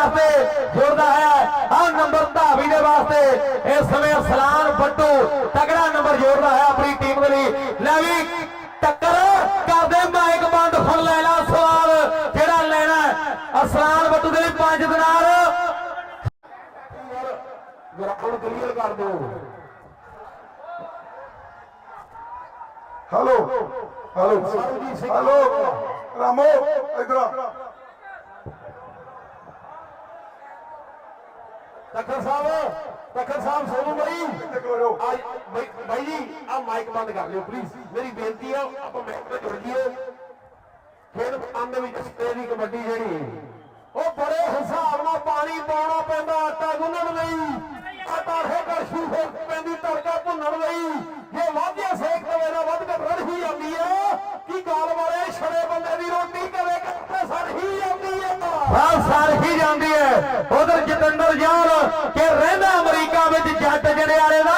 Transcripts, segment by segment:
ਵਾਸਤੇ ਜੁੜਦਾ ਹੈ। ਆ ਨੰਬਰ ਧਾਵੀ ਦੇ ਵਾਸਤੇ ਇਸ ਸਮੇਂ ਸਲਾਨ ਬੱਟੂ ਤਗੜਾ ਨੰਬਰ ਜੋੜਦਾ ਹੈ ਆਪਣੀ ਟੀਮ ਦੇ ਲਈ। ਲੈ ਵੀ ਟੱਕਰ ਕਰਦੇ ਮਾਈਕ ਬੰਦ, ਹੁਣ ਲੈ ਲਾ ਸਵਾਲ, ਜਿਹੜਾ ਲੈਣਾ ਅਸਲਾਨ ਬੱਟੂ ਦੇ ਲਈ ਪੰਜ ਦਿਨਾਰ ਗਰਾਊਂਡ ਕਲੀਅਰ ਕਰ ਦਿਓ। ਹੈਲੋ ਹੈਲੋ ਹੈਲੋ, ਰਾਮੋ, ਇਧਰ ਆ। ਤਖਰ ਸਾਹਿਬ ਤਖਰ ਸਾਹਿਬ ਸੋਨੂ ਬਾਈ। ਬਾਈ ਬਾਈ ਜੀ ਆ ਮਾਈਕ ਬੰਦ ਕਰ ਲਿਓ ਪਲੀਜ਼ ਮੇਰੀ ਬੇਨਤੀ ਆ, ਆਪਾਂ ਮਾਈਕ ਤੇ ਜੁੜ ਜੀਏ ਫਿਰ ਅੰਦ ਵਿੱਚ ਸਪਰੇ ਦੀ ਕਬੱਡੀ ਜਿਹੜੀ। ਉਹ ਬੜੇ ਹਿਸਾਬ ਨਾਲ ਪਾਣੀ ਪਾਉਣਾ ਪੈਂਦਾ, ਆਟਾ ਗੁੰਨਣ ਲਈ। ਆਟਾ ਹੋਕਰ ਸ਼ੂ ਪੈਂਦੀ, ਤੜਕਾ ਭੁੰਨਣ ਲਈ। ਜੇ ਵਾਧਿਆ ਸੇਕ ਤਵੇ ਨਾਲ ਵੱਧ ਕੇ ਰੜ ਹੀ ਹੈ ਕੀ ਗਾਲ ਵਾਲੇ ਛੜੇ ਬੰਦੇ ਦੀ ਰੋਟੀ ਕਦੇ ਕਿੱਥੇ ਸੜ ਜਾਂਦੀ ਹੈ ਹਾਂ ਸਾਰ ਜਾਂਦੀ ਹੈ ਉਧਰ ਜਤਿੰਦਰ ਜਾਲ ਕਿ ਰਹਿੰਦਾ ਅਮਰੀਕਾ ਵਿੱਚ ਜੱਟ ਜਿਹੜੇ ਵਾਲੇ ਦਾ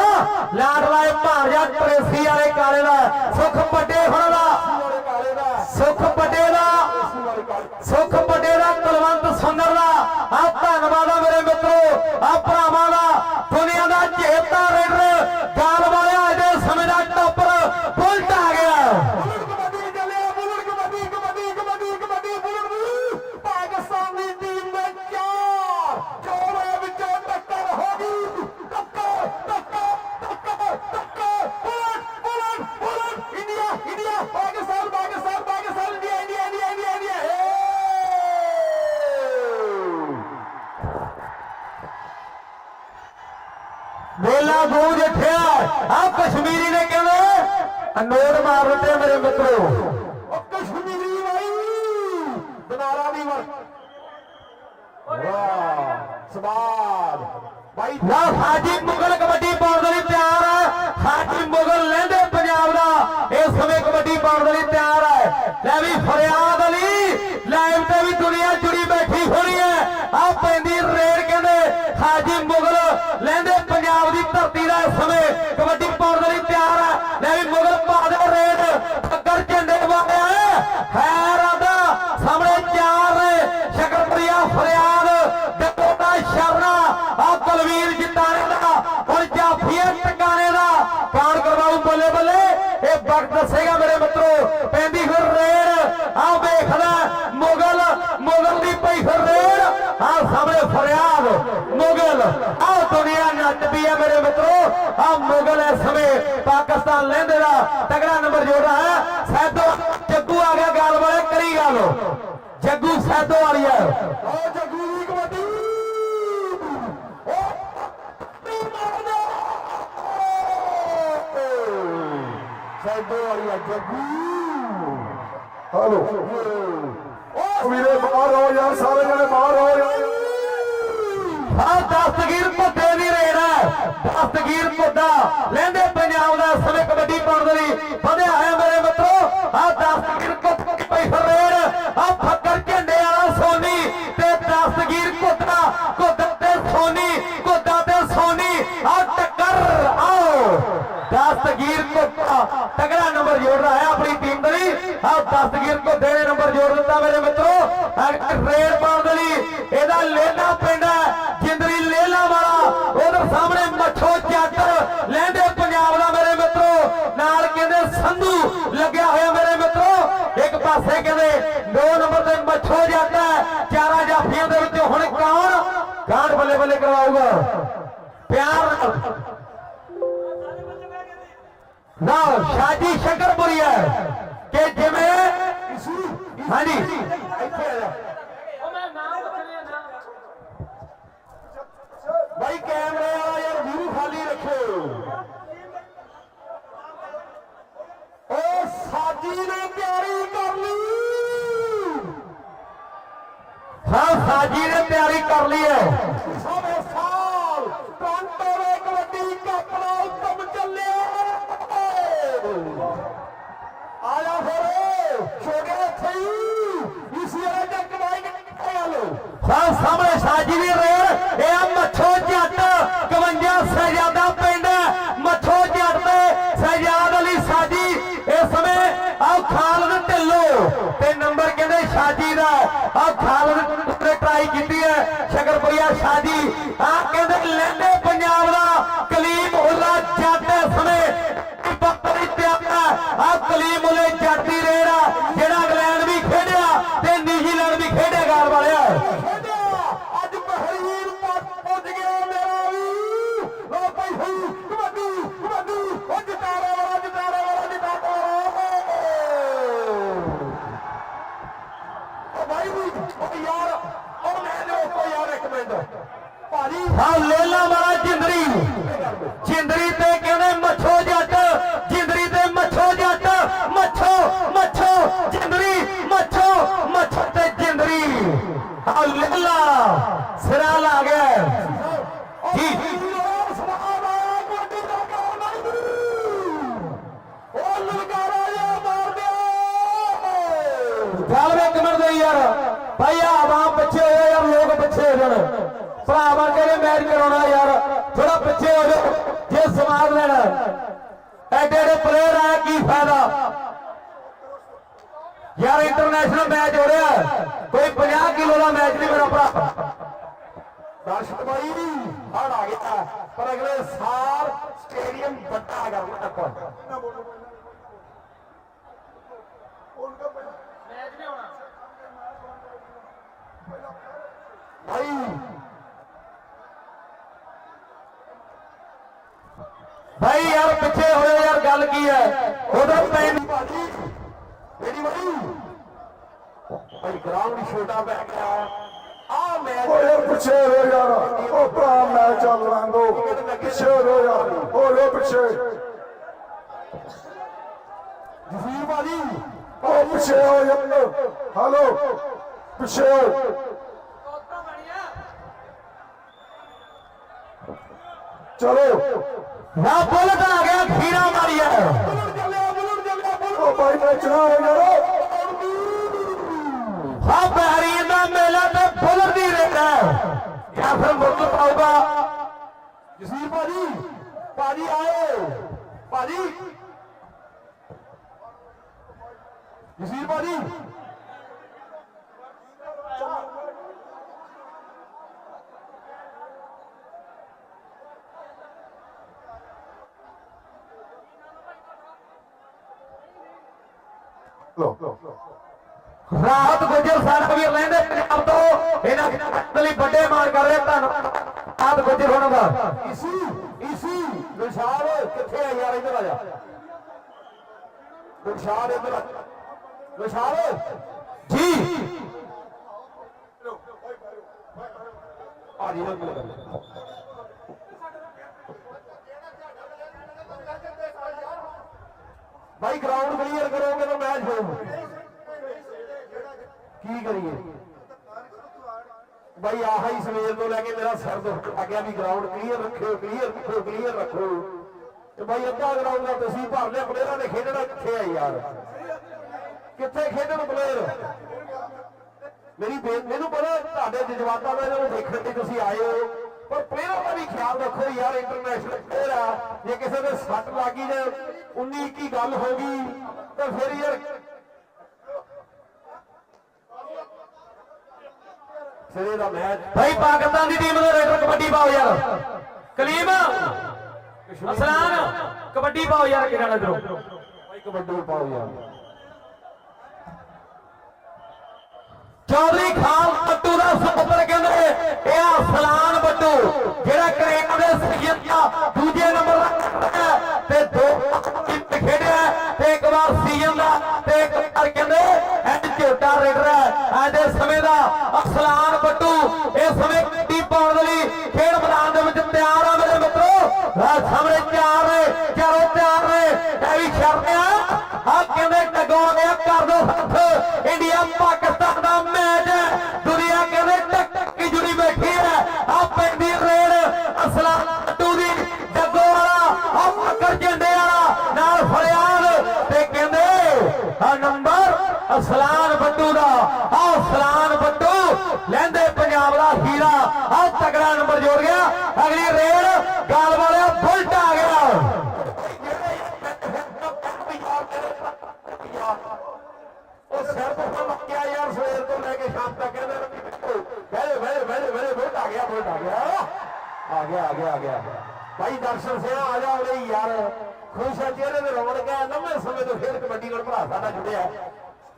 ਲਾਡਲਾ ਭਾਰਜਾ ਟਰੇਸੀ ਵਾਲੇ ਕਾਲੇ ਦਾ, ਸੁਖ ਵੱਡੇ ਹੁਣ ਦਾ। ਵਾਲੇ ਕਾਲੇ ਦਾ ਸੁਖ ਵੱਡੇ ਦਾ, ਸੁਖ ਵੱਡੇ ਦਾ ਕੁਲਵੰਤ ਸੁੰਦਰ ਦਾ। ਆ ਧੰਨਵਾਦ ਆ ਮੇਰੇ ਮਿੱਤਰੋ ਆ ਭਰਾਵਾਂ ਦਾ। ਵਾਹ ਬਾਈ ਨਾ ਹਾਜੀ ਮੁਗਲ ਕਬੱਡੀ ਪਾਉਣ ਦੇ ਲਈ ਤਿਆਰ ਹੈ ਸਾਡੀ ਮੁਗਲ ਲਹਿੰਦੇ ਪੰਜਾਬ ਦਾ ਇਸ ਸਮੇਂ ਕਬੱਡੀ ਪਾਉਣ ਦੇ ਲਈ ਤਿਆਰ ਹੈ ਲੈ ਵੀ ਫਰਿਆਦ ਮੁਗਲ। ਆ ਦੁਨੀਆ ਨੱਚਦੀ ਹੈ ਮੇਰੇ ਮਿੱਤਰੋ। ਆ ਮੁਗਲ ਇਸ ਸਮੇਂ ਪਾਕਿਸਤਾਨ ਲਹਿੰਦੇ ਦਾ ਤਗੜਾ ਨੰਬਰ ਜੋੜ ਹੈ। ਸੈਦੋ ਜੱਗੂ ਆ ਗਿਆ ਗੱਲ ਵਾਲੇ ਕਰੀ ਗੱਲ। ਜੱਗੂ ਸੈਦੋ ਵਾਲੀ ਹੈ ਓ ਜੱਗੂ ਦੀ ਕਬੱਡੀ। ਓ ਤੀ ਮਾਰਦਾ। ਸੈਦੋ ਵਾਲੀ ਆ ਜੱਗੂ। ਹੈਲੋ। ਓ ਵੀਰੇ ਬਾਹਰ ਆਓ ਯਾਰ ਸਾਰੇ ਜਣੇ ਬਾਹਰ ਆਓ। ਯਾਰ ਆ ਦਸਤਗੀਰ ਭੁੱਦੇ ਦੀ ਰੇਡ ਦਸਤਗੀਰ ਭੁੱਦਾ ਲਹਿੰਦੇ ਪੰਜਾਬ ਦਾ ਸਮੇਂ ਕਬੱਡੀ ਪਾਉਣ ਦੇ ਲਈ। ਵਧਿਆ ਹੋਇਆ ਮੇਰੇ ਮਿੱਤਰੋ, ਆ ਦਸਤਗੀਰ ਭੁੱਦ ਪਈ ਫਿਰ ਆ ਫੱਕਰ ਝੰਡੇ ਵਾਲਾ ਸੋਨੀ ਤੇ ਦਸਤਗੀਰ ਭੁੱਦਾ ਘੁੱਦਾ ਤੇ ਸੋਨੀ ਘੁੱਦਾ ਤੇ ਸੋਨੀ। ਆ ਟੱਕਰ, ਆਓ। ਦਸਤਗੀਰ ਭੁੱਦਾ ਤਗੜਾ ਨੰਬਰ ਜੋੜ ਰਿਹਾ ਹੈ ਆਪਣੀ ਟੀਮ ਦੇ ਲਈ। ਆ ਦਸਤਗੀਰ ਭੁੱਦੇ ਨੇ ਨੰਬਰ ਜੋੜ ਦਿੱਤਾ ਮੇਰੇ ਮਿੱਤਰੋ। ਆ ਰੇਡ ਪਾਉਣ ਦੇ ਲਈ। ਹਾਂਜੀ। ਇੱਥੇ ਆ ਜਾ ਬਾਈ ਕੈਮਰੇ ਵਾਲਾ ਯਾਰ ਵੀਊ ਖਾਲੀ ਰੱਖੋ। ਓ ਸਾਜੀ ਨੇ ਤਿਆਰੀ ਕਰ ਲਈ। ਹਾਂ, ਸਾਜੀ ਨੇ ਤਿਆਰੀ ਕਰ ਲਈ ਹੈ। ਲੋ ਸਾਹਮਣੇ ਸਾਜੀ ਦੀ ਰੇਡ ਇਹ ਆ ਮੱਛੋ ਜੱਟ। 51 ਸਹਿਜਾਦਾ ਪਿੰਡ ਮੱਛੋ ਜੱਟ ਤੇ ਸਹਿਜਾਦ ਅਲੀ ਸਾਜੀ। ਇਸ ਸਮੇਂ ਆ ਖਾਲਦ ਢਿੱਲੋਂ ਤੇ ਨੰਬਰ ਕਹਿੰਦੇ ਸਾਜੀ ਦਾ। ਆ ਖਾਲਦ ਨੇ ਟਰਾਈ ਕੀਤੀ ਹੈ। ਹਾਂਜੀ ਆ ਕਹਿੰਦੇ ਲੈਂਦੇ ਪੰਜਾਬ ਦਾ ਕਲੀਮ ਉਲਾ ਜੱਟ ਸਮੇਂ ਬੱਕਰੀ ਤਿਆਗਾ ਆ ਕਲੀਮ ਉਲੇ ਗਿਆ ਪਰ ਅਗਲੇ ਸਾਲ ਸਟੇਡੀਅਮ ਵੱਡਾ ਕਰਨਾ ਆਪਾਂ ਭਾਈ ਭਾਈ ਯਾਰ ਪਿੱਛੇ ਹੋਏ ਯਾਰ ਗੱਲ ਕੀ ਹੈ? ਉਧਰ ਪੈਨ ਭਾਜੀ। ਮੇਰੀ ਭਾਈ ਭਾਈ ਗਰਾਊਂਡ ਛੋਟਾ ਪੈ ਗਿਆ ਆ ਮੈਚ ਓ ਯਾਰ ਪਿੱਛੇ ਹੋ ਯਾਰ। ਓ ਭਰਾ ਮੈਂ ਚੱਲ ਲਾਂਗੋ ਪਿੱਛੇ ਹੋ ਯਾਰ। ਲੋ ਪਿੱਛੇ। ਜਸੀਰ ਭਾਜੀ। ਓ ਪਿੱਛੇ ਹੋ ਯਾਰ। ਹਲੋ। ਪਿੱਛੇ ਹੋ। ਚਲੋ। ਨਾ ਬੁਲਟ ਆ ਗਿਆ ਖੀਰਾ ਮਾਰਿਆ ਓ ਭਾਈ ਨੱਚਣਾ ਹੋ ਯਾਰ। ਹਾਂ ਬਹਿਰੀਨ ਜਾਂ ਫਿਰ ਮੁੱਕ ਪਾਊਗਾ। ਜਸੀਰ ਭਾਜੀ ਭਾਜੀ ਆਏ ਭਾਜੀ। ਜਸੀਰ ਭਾਜੀ। ਰਾਹਤ ਗੁਜਰ ਸਾਡਾ ਵੀ ਲੈਂਦੇ ਪੰਜਾਬ ਗੁਜਰ ਹੋਣਾ ਦਾ ਇਸੀ ਇਸੀ ਵਿਸ਼ਾਲ ਕਿੱਥੇ ਆ ਯਾਰ ਇੱਧਰ ਆ ਜਾ ਵਿਸ਼ਾਲ ਇੱਧਰ ਆ ਵਿਸ਼ਾਲ ਜੀ ਆ ਜੀ ਨਾ ਗੱਲ ਕਰ ਭਾਈ ਗਰਾਊਂਡ ਕਲੀਅਰ ਕਰੋਗੇ ਆਹ ਹੀ ਸਵੇਰ ਤੋਂ ਲੈ ਕੇ ਮੇਰਾ ਸਿਰ ਦੁੱਖ ਆ ਵੀ ਗਰਾਊਂਡ ਕਲੀਅਰ ਰੱਖਿਓ ਕਲੀਅਰ ਰੱਖੋ ਕਲੀਅਰ ਰੱਖੋ ਤੇ ਭਾਈ ਅੱਧਾ ਗਰਾਊਂਡ ਦਾ ਤੁਸੀਂ ਭਰ ਲਿਆ ਪਲੇਅਰਾਂ ਨੇ ਖੇਡਣਾ ਕਿੱਥੇ ਆ ਯਾਰ? ਕਿੱਥੇ ਖੇਡਣ ਪਲੇਅਰ ਮੇਰੀ ਮੈਨੂੰ ਪਤਾ ਤੁਹਾਡੇ ਜਜ਼ਬਾਤਾਂ ਦਾ ਜਦੋਂ ਦੇਖਣ ਤੇ ਤੁਸੀਂ ਆਏ ਹੋ, ਪਰ ਪਲੇਅਰਾਂ ਦਾ ਵੀ ਖਿਆਲ ਰੱਖੋ ਯਾਰ ਇੰਟਰਨੈਸ਼ਨਲ ਪਲੇਅਰ ਆ। ਜੇ ਕਿਸੇ ਦੇ ਸੱਟ ਲੱਗੀ ਜਾਂ 19 ਕੀ ਗੱਲ ਹੋ ਗਈ, ਤਾਂ ਫਿਰ ਯਾਰ ਸਿਰੇ ਦਾ ਮੈਚ। ਭਾਈ ਪਾਕਿਸਤਾਨ ਦੀ ਟੀਮ ਦਾ ਰੇਡਰ ਕਬੱਡੀ ਪਾਓ ਯਾਰ। ਕਲੀਮ ਅਸਲਾਨ ਕਬੱਡੀ ਪਾਓ ਯਾਰ ਕਿਹੜਾ ਇਧਰੋਂ ਭਾਈ ਕਬੱਡੀ ਪਾਓ ਯਾਰ। ਚੌਧਰੀ ਖਾਨ ਬੱਟੂ ਦਾ ਸੁਪਰ ਕਹਿੰਦੇ ਇਹ ਅਸਲਾਨ ਬੱਟੂ ਜਿਹੜਾ ਕ੍ਰਿਕਟ ਦੇ ਸੀਜ਼ਨ ਦੂਜੇ ਨੰਬਰ ਦਾ ਹੈ ਤੇ ਦੋ ਟੀਮ ਖੇਡਿਆ ਤੇ ਇੱਕ ਵਾਰ ਸੀਜ਼ਨ ਦਾ ਤੇ ਇੱਕ ਵਾਰ ਕਹਿੰਦੇ ਐਂਡ ਝੋਟਾ ਰੇਡਰ ਹੈ। ਅੱਜ ਦੇ ਸਮੇਂ ਦਾ ਅਸਲਾਨ ਗਿਆ ਆ ਗਿਆ ਆ ਗਿਆ। ਭਾਈ ਦਰਸ਼ਨ ਸਿੰਘ, ਆ ਜਾ ਉਰੇ ਯਾਰ। ਖੁਸ਼ ਹੈ ਚਿਹਰੇ ਤੇ ਰੌਣਕ ਹੈ ਲੰਮੇ ਸਮੇਂ ਤੋਂ ਫੇਰ ਕਬੱਡੀ ਨਾਲ ਭਰਾ ਸਾਡਾ ਜੁੜਿਆ।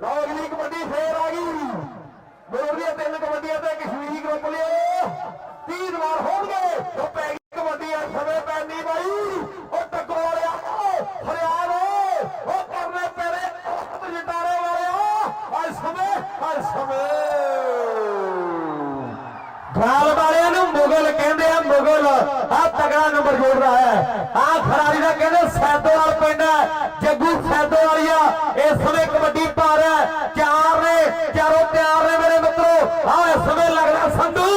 ਲਓ ਅਗਲੀ ਕਬੱਡੀ ਫੇਰ ਆ ਗਈ। ਦੌੜ ਦੀਆਂ ਤਿੰਨ ਕਬੱਡੀਆਂ ਤੇ ਕਸ਼ਮੀਰੀ ਗਰੁੱਪ ਲਿਓ 30 ਵਾਰ ਹੋਣਗੇ। ਆ ਖਰਾਰੀ ਦਾ ਕਹਿੰਦੇ ਸੈਦੋਵਾਲ ਪਿੰਡ ਜੱਗੂ ਸੈਦੋਵਾਲੀਆ। ਇਸ ਸਮੇਂ ਕਬੱਡੀ ਪਾ ਰਿਹਾ ਚਾਰ ਨੇ, ਚਾਰੋਂ ਤਿਆਰ ਨੇ ਮੇਰੇ ਮਿੱਤਰੋ। ਆ ਇਸ ਸਮੇਂ ਲੱਗਦਾ ਸੰਧੂ।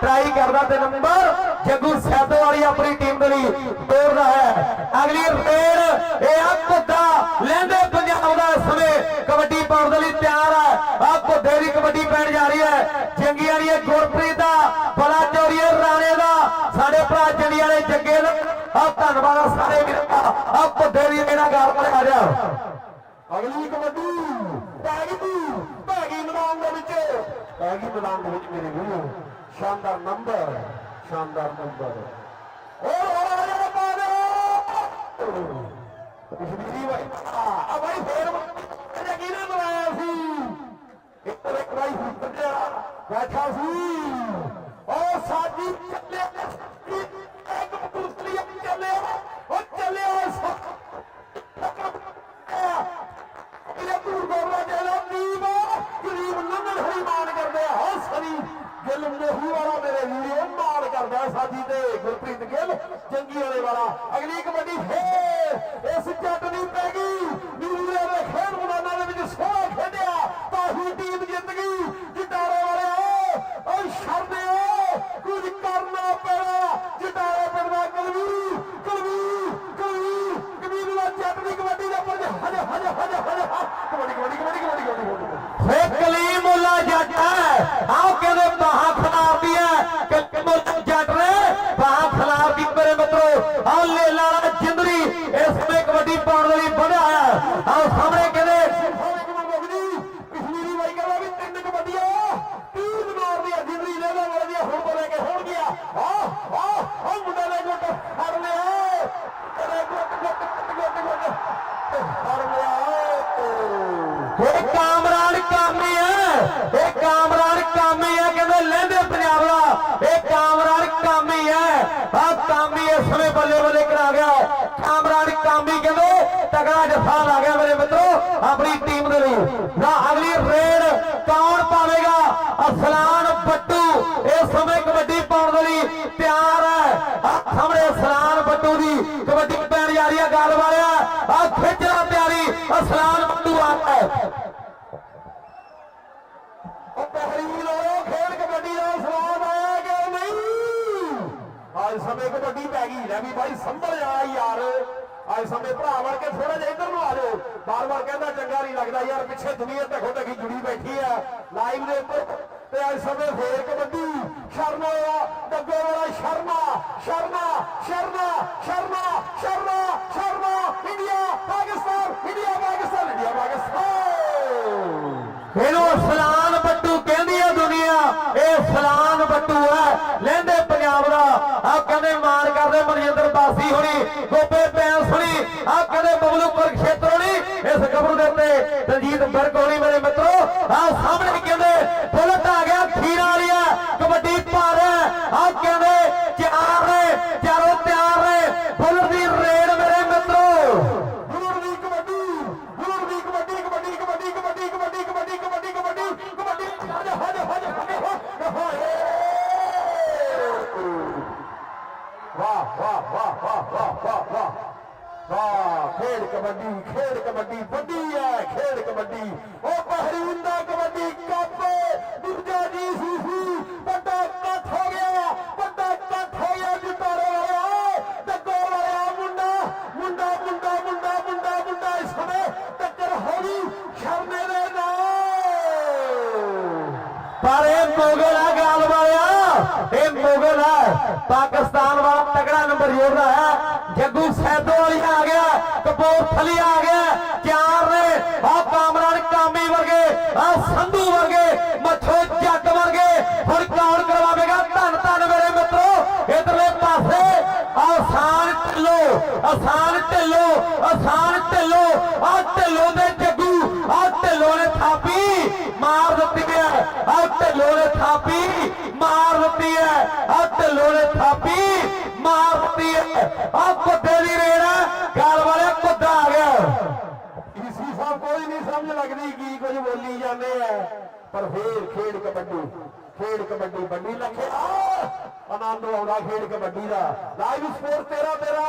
ਟਰਾਈ ਕਰਦਾ ਤੇ ਨੰਬਰ। ਜੱਗੂ ਸੈਦੋਵਾਲੀ ਆਪਣੀ ਟੀਮ ਦੇ ਲਈ ਤੋੜਦਾ ਹੈ। ਅਗਲੀ ਰੇਡ, ਇਹ ਆ ਪੁੱਤਾ ਲੈਂਦੇ ਪੰਜਾਬ ਦਾ ਇਸ ਸਮੇਂ ਕਬੱਡੀ ਪਾਉਣ ਦੇ ਲਈ ਤਿਆਰ ਹੈ। ਆ ਪੁੱਦੇ ਦੀ ਕਬੱਡੀ ਪੈਣ ਜਾ ਰਹੀ ਹੈ। ਪੁੱਦੇ ਦੀ ਪਰ ਆ ਜਾ। ਅਗਲੀ ਕਬੱਡੀ। ਪੈ ਗਈ ਮੈਦਾਨ ਦੇ ਵਿੱਚ। ਪੈ ਮੈਦਾਨ ਦੇ ਵਿੱਚ ਮੇਰੇ ਵੀਰੋ, ਸ਼ਾਨਦਾਰ ਨੰਬਰ ਸ਼ਾਨਦਾਰ ਨੰਬਰ ਹੋਰ ਹੋਰ ਆ ਜਾ ਪਾ ਦੇ ਕਸ਼ਮੀਰੀ ਭਾਈ ਆ ਭਾਈ ਫੇਰ ਇਹਨੇ ਕਿਹਨੇ ਬਣਾਇਆ ਸੀ? ਇੱਕ ਇੱਕ ਭਾਈ ਹੁੱਤਿਆ ਬੈਠਾ ਸੀ। ਉਹ ਸਾਡੀ ਚੱਲੇ ਤੇ ਗੁਰਪ੍ਰੀਤ ਗਿੱਲ, ਜੰਗੀ ਵਾਲੇ ਵਾਲਾ। ਅਗਲੀ ਕਬੱਡੀ ਫੇਰ ਇਸ ਜੱਟ ਦੀ ਪੈ ਗਈ। ਵੀਰੇ ਦੇ ਖੇਡ ਮੈਦਾਨਾਂ ਦੇ ਵਿੱਚ ਸੋਹਣਾ ਖੇਡਿਆ। ਤਾਹੀ ਟੀਮ ਬੱਲੇ ਬੱਲੇ ਕਰਾ ਗਿਆ। ਕਾਮਰਾਨ ਕਾਮੀ ਕਹਿੰਦੇ, ਤਗੜਾ ਜੱਫਾ ਲਾ ਗਿਆ ਮੇਰੇ ਮਿੱਤਰੋ, ਆਪਣੀ ਟੀਮ ਦੇ ਲਈ। ਨਾ ਅਗਲੀ ਰੇਡ ਕੌਣ ਪਾਵੇਗਾ? ਅਸਲਾਨ ਬੱਟੂ। ਇਸ ਸਮੇਂ ਕਬੱਡੀ ਪਾਉਣ ਦੇ ਲਈ ਤਿਆਰ ਹੈ। ਸਾਹਮਣੇ ਅਸਲਾਨ ਬੱਟੂ ਦੀ। ਕਬੱਡੀ ਪੈਣ ਜਾ ਰਹੀ ਹੈ, ਗੱਲ ਵਾਲਿਆ। ਆ ਖਿੱਚਣਾ ਅੱਜ ਸਮੇਂ ਕਬੱਡੀ ਪੈ ਗਈ ਲੈ ਵੀ ਭਾਈ ਸੰਭਲ ਜਾ ਯਾਰ। ਅੱਜ ਸਮੇਂ ਭਰਾ ਵਰ ਕੇ ਥੋੜਾ ਜਿਹਾ ਇੱਧਰ ਨੂੰ ਆ ਜਾਓ। ਬਾਰ ਬਾਰ ਕਹਿੰਦਾ ਚੰਗਾ ਨਹੀਂ ਲੱਗਦਾ ਯਾਰ, ਪਿੱਛੇ ਦੁਨੀਆ ਢਕੋ ਢਕੀ ਜੁੜੀ ਬੈਠੀ ਆ। ਲਾਈਵ ਦੇ ਉੱਪਰ। ਤੇ ਅੱਜ ਸਮੇਂ ਫੇਰ ਕਪੂਰਥਲੀ ਆ ਗਿਆ। ਚਾਰ ਨੇ। ਆ ਕਾਮਰਾਨ ਕਾਮੀ ਵਰਗੇ ਆ ਸੰਧੂ ਵਰਗੇ ਮੱਥੋ ਜੱਟ ਵਰਗੇ। ਹੁਣ ਕੌਣ ਕਰਵਾਵੇਗਾ? ਧੰਨ ਧੰਨ ਮੇਰੇ ਮਿੱਤਰੋ, ਇਧਰਲੇ ਪਾਸੇ। ਆਸਾਨ ਢਿੱਲੋ ਆਸਾਨ ਢਿੱਲੋ ਆਸਾਨ ਢਿੱਲੋ ਆ ਢਿੱਲੋ ਢਿੱਲੋਂ ਥਾਪੀ, ਮਾਰ ਦਿੱਤੀ ਹੈ। ਆ ਢਿੱਲੋਂ ਥਾਪੀ, ਮਾਰ ਦਿੱਤੀ ਹੈ। ਆ ਢਿੱਲੋਂ ਥਾਪੀ, ਮਾਰ ਦਿੱਤੀ ਹੈ। ਆ ਕੁੱਤੇ ਦੀ ਰੇੜ ਗੱਲ ਵਾਲੇ ਕੁੱਤਾ ਆ ਗਿਆ। ਈਸੀ ਸਾਹਿਬ, ਕੋਈ ਨਹੀਂ ਸਮਝ ਲੱਗਦੀ ਕੀ ਕੁਝ ਬੋਲੀ ਜਾਂਦੇ ਆ। ਪਰ ਫੇਰ ਖੇਡ ਕਬੱਡੀ ਖੇਡ ਕਬੱਡੀ ਬੰਨੀ ਲੱਖੇ। ਆ ਆਨੰਦ ਆਉਂਦਾ ਖੇਡ ਕਬੱਡੀ ਦਾ। ਲਾਈਵ ਸਪੋਰਟ 13 13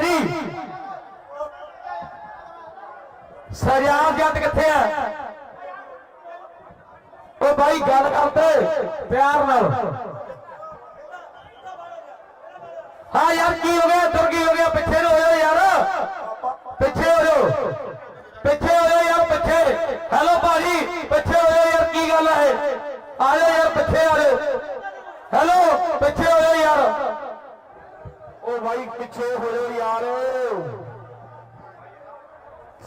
ਭਾਜੀ ਸਰਿਆਲ ਜੱਟ ਕਿੱਥੇ ਆ? ਉਹ ਬਾਈ ਗੱਲ ਕਰਦੇ, ਪਿਆਰ ਨਾਲ। ਹਾਂ ਯਾਰ, ਕੀ ਹੋ ਗਿਆ? ਇੱਧਰ ਕੀ ਹੋ ਗਿਆ, ਪਿੱਛੇ ਨੂੰ ਹੋ ਜਾਓ ਯਾਰ। ਪਿੱਛੇ ਹੋ ਜਾਓ ਪਿੱਛੇ ਹੋ ਜਾਓ ਯਾਰ, ਪਿੱਛੇ। ਹੈਲੋ ਭਾਜੀ, ਪਿੱਛੇ ਹੋ ਜਾਓ ਯਾਰ, ਕੀ ਗੱਲ ਹੈ ਆ ਜਾਓ ਯਾਰ, ਪਿੱਛੇ ਆ ਜਾਓ। ਹੈਲੋ, ਪਿੱਛੇ ਹੋ ਜਾਓ ਯਾਰ। ਉਹ ਬਾਈ ਪਿੱਛੇ ਹੋ ਜਾਓ ਯਾਰ।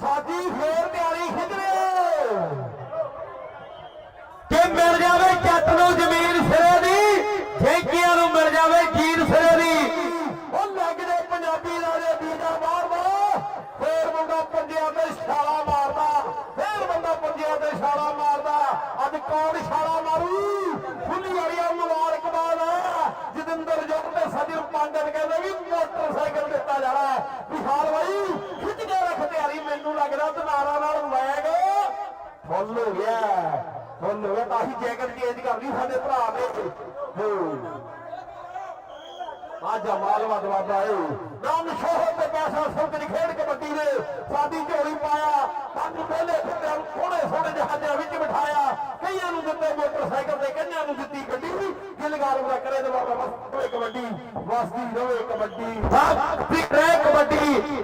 ਸਾਡੀ ਫੇਰ ਤਿਆਰੀ ਖਿੱਚ ਕਿ ਮਿਲ ਜਾਵੇ ਜੱਟ ਨੂੰ ਜ਼ਮੀਨ ਸਿਰੇ ਦੀ ਠੇਕੀਆਂ ਨੂੰ ਮਿਲ ਜਾਵੇ ਜੀਨ ਸਿਰੇ ਦੀ। ਉਹ ਲੱਗਦੇ ਪੰਜਾਬੀ ਦਾ ਜੇ ਬਾਹਰ ਮਾਰਦਾ ਫੇਰ ਮੁੰਡਾ ਪੰਜਿਆਂ ਤੇ ਛਾਲਾ ਮਾਰਦਾ। ਫੇਰ ਬੰਦਾ ਪੰਜਿਆਂ ਤੇ ਛਾਲਾ ਮਾਰਦਾ। ਅੱਜ ਕੌਣ ਛਾਲਾ ਮਾਰੂ? ਫੁੱਲੀ ਵਾਲੀਆਂ ਮੁਬਾਰਕਬਾਦ ਆ ਜੋਗ ਤੇ ਸਜਣ ਪਾਂਡਨ ਕਹਿੰਦੇ ਵੀ ਮੋਟਰਸਾਈਕਲ ਦਿੱਤਾ ਜਾਣਾ। ਵਿਸ਼ਾਲ ਬਾਈ, ਖਿੱਚ ਕੇ ਰੱਖ ਤਿਆਰੀ, ਮੈਨੂੰ ਲੱਗਦਾ ਦਨਾਰਾ ਨਾਲ ਵੈਗ ਫੁੱਲ ਹੋ ਗਿਆ, ਫੁੱਲ ਹੋ ਗਿਆ, ਤਾਂ ਹੀ ਜੈਕਟ ਚੇਂਜ ਕਰ ਲਈ ਸਾਡੇ ਭਰਾ ਨੇ। ਹਾਂ। ਆ ਜਮਾਲ ਵਦਵਾਦਾ ਏ ਨਾਮ ਸ਼ੋਹਰ ਤੇ ਪੈਸਾ ਸੁੱਕ ਖੇਡ ਕਬੱਡੀ ਨੇ ਸਾਡੀ ਝੋਲੀ ਪਾਇਆ ਪੰਜ ਪਹਿਲੇ ਫਿੱਟਿਆਂ ਨੂੰ ਥੋੜੇ ਥੋੜੇ ਜਹਾਜ਼ਾਂ ਵਿੱਚ ਬਿਠਾਇਆ ਕਈਆਂ ਨੂੰ ਦਿੱਤੇ ਮੋਟਰਸਾਈਕਲ ਤੇ ਕਈਆਂ ਨੂੰ ਦਿੱਤੀ ਗੱਡੀ ਗਿਲਗਾਰ ਦਾ ਕਰੇ ਦੇ ਬਾਬਾ ਬਸ ਕਬੱਡੀ ਵਸਦੀ ਰਵੇ ਕਬੱਡੀ। ਬਸਦੀ ਰਹਿ ਕਬੱਡੀ।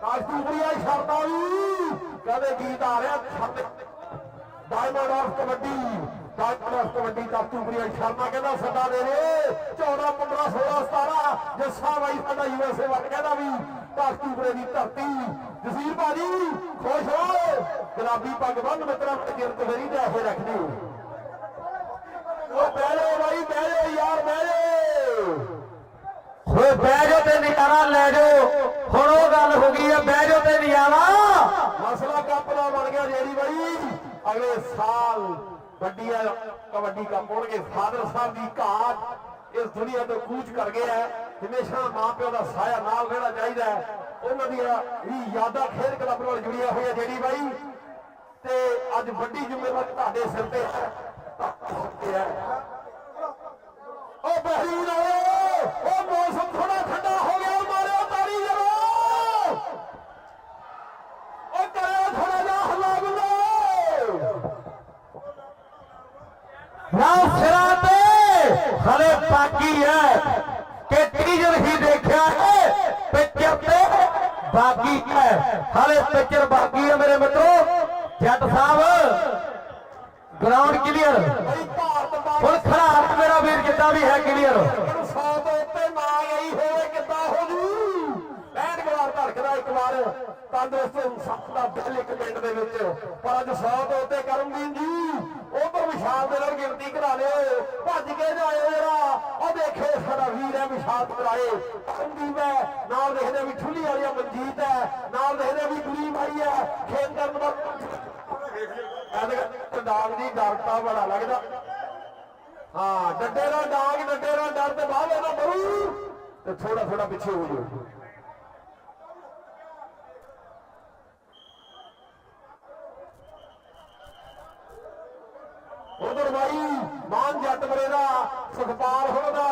ਕਾਸ਼ਤੂਪਰੀਆ ਸ਼ਰਤਾਂ ਵੀ ਕਦੇ ਗੀਤ ਆ ਰਿਹਾ diamond of kabaddi diamond of kabaddi ਕਾਸ਼ਤੂਪਰੀਆ Sharma ਕਹਿੰਦਾ ਸੱਦਾ ਦੇ ਦੇ। 14 15 16 17 ਜੱਸਾ ਬਾਈ ਸਾਡਾ ਯੂਐਸਏ ਵੱਟ ਕਹਿੰਦਾ ਵੀ ਕਾਸ਼ਤੂਪਰੇ ਦੀ ਧਰਤੀ। ਜਸੀਰ ਬਾਜੀ ਖੁਸ਼ ਹੋ। ਗੁਲਾਬੀ ਪੱਗ ਬੰਨ, ਮਿੱਤਰਾਂ ਤੇ ਕਿਰਤ ਫੇਰੀ ਤੇ ਆਹੇ ਰੱਖਦੀ ਉਹ ਬਹਿ ਜਾਓ ਬਾਈ, ਬਹਿ ਜਾਓ ਯਾਰ, ਬਹਿ ਜਾਓ। ਹੋਏ ਬਹਿ ਜਾਓ ਤੇ ਨਿਕਾਰਾ ਲੈ ਜਾਓ। ਹੁਣ ਉਹ ਗੱਲ ਹੋ ਗਈ ਹੈ, ਬਹਿ ਜਾਓ ਤੇ ਨਜ਼ਾਰਾ। ਮਸਲਾ ਕੱਪ ਦਾ ਬਣ ਗਿਆ ਜਿਹੜੀ ਬਾਈ। ਅਗਲੇ ਸਾਲ ਵੱਡੀ ਕਬੱਡੀ ਕੱਪ ਹੋਣਗੇ। ਫਾਦਰ ਸਾਹਿਬ ਦੀ ਘਾਟ ਇਸ ਦੁਨੀਆ ਤੋਂ ਕੂਚ ਕਰ ਗਿਆ ਹੈ। ਹਮੇਸ਼ਾ ਮਾਪਿਓ ਦਾ ਸਾਇਆ ਨਾਲ ਰਹਿਣਾ ਚਾਹੀਦਾ ਉਹਨਾਂ ਦੀਆਂ ਵੀ ਯਾਦਾਂ ਖੇਡ ਕਲੱਬ ਨਾਲ ਜੁੜੀਆਂ ਹੋਈਆਂ ਜਿਹੜੀ ਬਾਈ। ਤੇ ਅੱਜ ਵੱਡੀ ਜ਼ਿੰਮੇਵਾਰੀ ਤੁਹਾਡੇ ਸਿਰ ਤੇ ਹੈ। ਉਹ ਬਹਿਰੀਨ ਵਾਲੇ ਉਹ ਮੌਸਮ ਥੋੜਾ ਠੰਡਾ ਹੋ ਹਲੇ ਬਾਕੀ ਹੈ ਕਿ ਟੀਜਰ ਹੀ ਦੇਖਿਆ ਹੈ ਪਿਕਚਰ ਤੇ ਬਾਕੀ ਹੈ। ਹਲੇ ਪਿਕਚਰ ਬਾਕੀ ਹੈ ਮੇਰੇ ਮਿੱਤਰੋ। ਜੱਟ ਸਾਹਿਬ ਗਰਾਊਂਡ ਕਲੀਅਰ ਹੁਣ ਖੜਾ ਮੇਰਾ ਵੀਰ ਜਿੱਦਾਂ ਵੀ ਹੈ ਕਲੀਅਰ ਨੂੰ ਸੌ ਤੋਂ ਉੱਤੇ ਨਾ ਗਈ ਹੋਵੇ ਕਿੱਦਾਂ ਹੋ ਜੂ ਬੈਠ ਕੇ ਧੜਕਦਾ ਇੱਕ ਵਾਰ ਤੰਦਰੁਸਤ ਇਨਸਾਨ ਦਾ ਦਿਲ ਇੱਕ ਮਿੰਟ ਦੇ ਵਿੱਚ। ਪਰ ਅੱਜ 100 ਤੋਂ ਉੱਤੇ ਕਰਮਦੀਨ ਜੀ ਉਧਰ ਵਿਸ਼ਾਲ ਦੇ ਨਾਲ ਗਿਣਤੀ ਕਰਾ ਲਿਓ। ਭੱਜ ਕੇ ਜਾਇਓ ਜਰਾ। ਉਹ ਦੇਖੇ ਸਾਡਾ ਵੀਰ ਹੈ, ਵਿਸ਼ਾਲ ਕਰਾਏ ਸੰਦੀਪ ਹੈ। ਨਾਲ ਦੇਖਦੇ ਵੀ ਠੁੱਲੀ ਵਾਲੀ ਮਨਜੀਤ ਹੈ। ਨਾਲ ਦੇਖਦੇ ਵੀ ਗੁਰੀ ਭਾਈ ਹੈ। ਖੇਤ ਕਰਨ ਦਾ ਕਹਿੰਦੇ ਡਾਂਗ ਦੀ ਡਰਤਾ ਬੜਾ ਲੱਗਦਾ। ਹਾਂ, ਡੱਡੇ ਦਾ ਡਾਂਗ, ਡੱਡੇ ਦਾ ਡਰ ਤੇ ਬਾਹਵੇ ਦਾ ਬਰੂ। ਤੇ ਥੋੜਾ ਥੋੜਾ ਪਿੱਛੇ ਹੋ ਜਾਓ। ਉਧਰ ਬਾਈ, ਮਾਨ ਜੱਟ ਬਰੇ ਦਾ ਸੁਖਪਾਲ ਹੋਣਾ ਦਾ,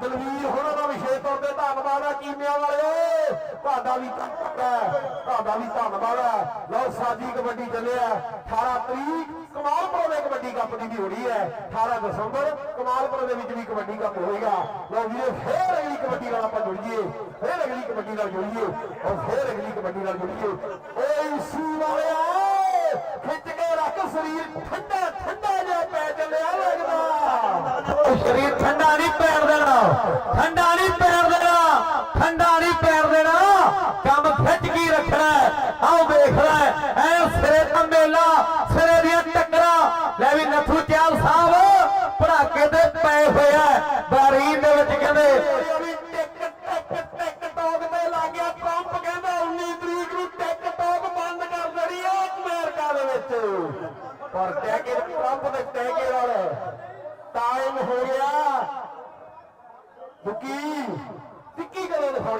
ਦਲਵੀਰ ਹੋਣਾ ਦਾ ਵਿਸ਼ੇਸ਼ ਤੌਰ ਤੇ ਧੰਨਵਾਦ ਹੈ ਕੀਮਿਆਂ ਵਾਲਿਓ। ਤੁਹਾਡਾ ਵੀ ਧੰਨਵਾਦ ਹੈ, ਤੁਹਾਡਾ ਵੀ ਧੰਨਵਾਦ ਹੈ। ਲਓ ਸਾਜੀ ਕਬੱਡੀ ਚੱਲਿਆ 18 ਤਰੀਕ, ਕਮਾਲਪੁਰ ਦੇ ਕਬੱਡੀ ਕੱਪ ਦੀ ਵੀ ਹੋਣੀ ਹੈ। 18 ਦਸੰਬਰ, ਕਮਾਲਪੁਰ ਦੇ ਵਿੱਚ ਵੀ ਕਬੱਡੀ ਕੱਪ ਹੋਏਗਾ। ਲਓ ਵੀਰੇ, ਫੇਰ ਅਗਲੀ ਕਬੱਡੀ ਨਾਲ ਆਪਾਂ ਜੁੜੀਏ। ਫੇਰ ਅਗਲੀ ਕਬੱਡੀ ਨਾਲ ਜੁੜੀਏ। ਔਰ ਫੇਰ ਅਗਲੀ ਕਬੱਡੀ ਨਾਲ ਜੁੜੀਏ। ਓਏ ਇਸੂ ਵਾਲਿਆ, ਖਿੱਚ ਕੇ ਰੱਖ, ਸਰੀਰ ਠੰਡਾ ਠੰਡਾ ਉਹ ਸਰੀਰ ਠੰਡਾ ਨਹੀਂ ਪੈਣ ਦੇਣਾ ਠੰਡਾ ਨਹੀਂ ਪੈਣ ਦੇਣਾ ਠੰਡਾ ਨਹੀਂ ਪੈਣ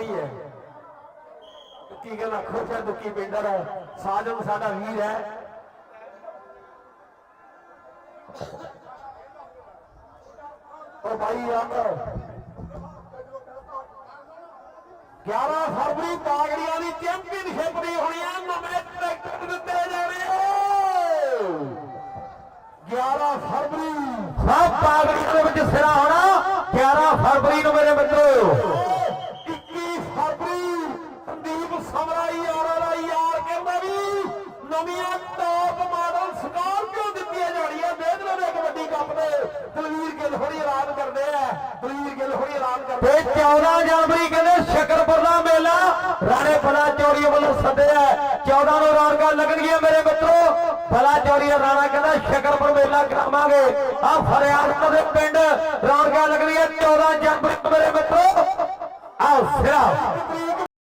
ਕਦੋਂ ਦਿਖਾਉਣੀ ਹੈ ਦੁੱਕੀ ਕਹਿੰਦਾ ਖੁਸ਼ ਹੈ ਦੁੱਕੀ ਪਿੰਡਰ ਸਾਜਨ ਸਾਡਾ ਵੀਰ ਹੈ। ਉਹ ਭਾਈ ਯਾਰ 11 ਫਰਵਰੀ ਬਾਗੜੀਆਂ ਦੀ ਚੈਂਪੀਅਨਸ਼ਿਪ ਦੀ ਹੋਣੀ ਹੈ, ਨਵੇਂ ਟਰੈਕਟਰ ਦਿੱਤੇ ਜਾਣੇ 11 ਫਰਵਰੀ। ਸਭ ਪਾਗੜੀ ਦੇ ਵਿੱਚ ਸਿਰਾ ਹੋਣਾ 11 ਫਰਵਰੀ ਨੂੰ ਮੇਰੇ ਮਿੱਤਰੋ। ਗਿੱਲ ਹੋਣੀ ਐਲਾਨ ਕਰਦੇ ਆ। ਦਲਵੀਰ ਗਿੱਲ ਹੋਣੀ ਐਲਾਨ ਕਰਦੇ ਤੇ 14 ਜਨਵਰੀ ਕਹਿੰਦੇ ਸ਼ਕਰਪੁਰ ਦਾ ਮੇਲਾ ਰਾਣੇ ਫਲਾ ਚੌੜੀ ਵੱਲੋਂ ਸੱਦਿਆ 14 ਨੂੰ ਰੌਣਕਾਂ ਲੱਗਣਗੀਆਂ ਮੇਰੇ ਮਿੱਤਰੋ। ਫਲਾ ਚੌੜੀ ਰਾਣਾ ਕਹਿੰਦਾ ਸ਼ਕਰਪੁਰ ਮੇਲਾ ਕਰਾਵਾਂਗੇ। ਆ ਫਰਿਆਦ ਦੇ ਪਿੰਡ ਰੌਣਕਾਂ ਲੱਗਣਗੀਆਂ 14 ਜਨਵਰੀ ਨੂੰ ਮੇਰੇ ਮਿੱਤਰੋ। ਆਓ ਸਿਰਾ।